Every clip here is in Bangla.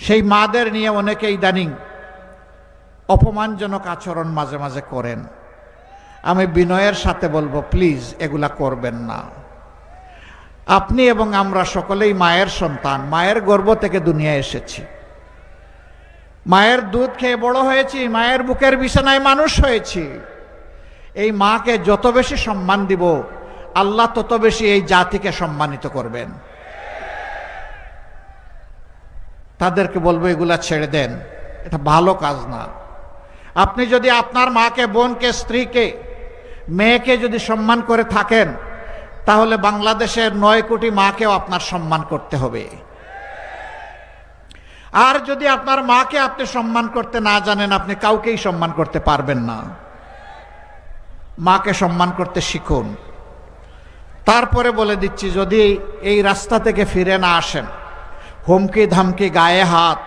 সেই মাদের নিয়ে অনেকে ইদানিং অপমানজনক আচরণ মাঝে মাঝে করেন। আমি বিনয়ের সাথে বলব, প্লিজ, এগুলা করবেন না। আপনি এবং আমরা সকলেই মায়ের সন্তান, মায়ের গর্ব থেকে দুনিয়া এসেছি। মায়ের দুধ খেয়ে বড় হয়েছি, মায়ের বুকের বিছানায় মানুষ হয়েছি। এই মাকে যত বেশি সম্মান দিব, আল্লাহ তত বেশি এই জাতিকে সম্মানিত করবেন। তাদেরকে বলব, এগুলা ছেড়ে দেন। এটা ভালো কাজ না। আপনি যদি আপনার মাকে, বোনকে, স্ত্রীকে, মেয়েকে যদি সম্মান করে থাকেন, তাহলে বাংলাদেশের নয় কোটি মাকেও আপনার সম্মান করতে হবে। আর যদি আপনার মাকে আপনি সম্মান করতে না জানেন, আপনি কাউকেই সম্মান করতে পারবেন না। মাকে সম্মান করতে শিখুন। তারপরে বলে দিচ্ছি, যদি এই রাস্তা থেকে ফিরে না আসেন হুমকি ধামকি গায়ে হাত।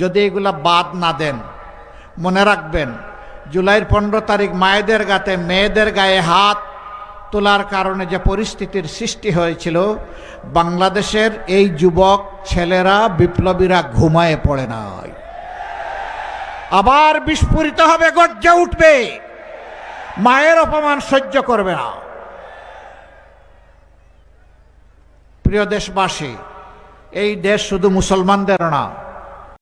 যদি এগুলা বাদ না দেন, মনে রাখবেন, জুলাইয়ের পনেরো তারিখ মায়েদের গাতে মেয়েদের গায়ে হাত তোলার কারণে যে পরিস্থিতির সৃষ্টি হয়েছিল, বাংলাদেশের এই যুবক ছেলেরা, বিপ্লবীরা ঘুমায়ে পড়ে নাই। আবার বিস্ফোরিত হবে, গর্জে উঠবে। মায়ের অপমান সহ্য করবে না। প্রিয় দেশবাসী এই দেশ শুধু মুসলমানদের না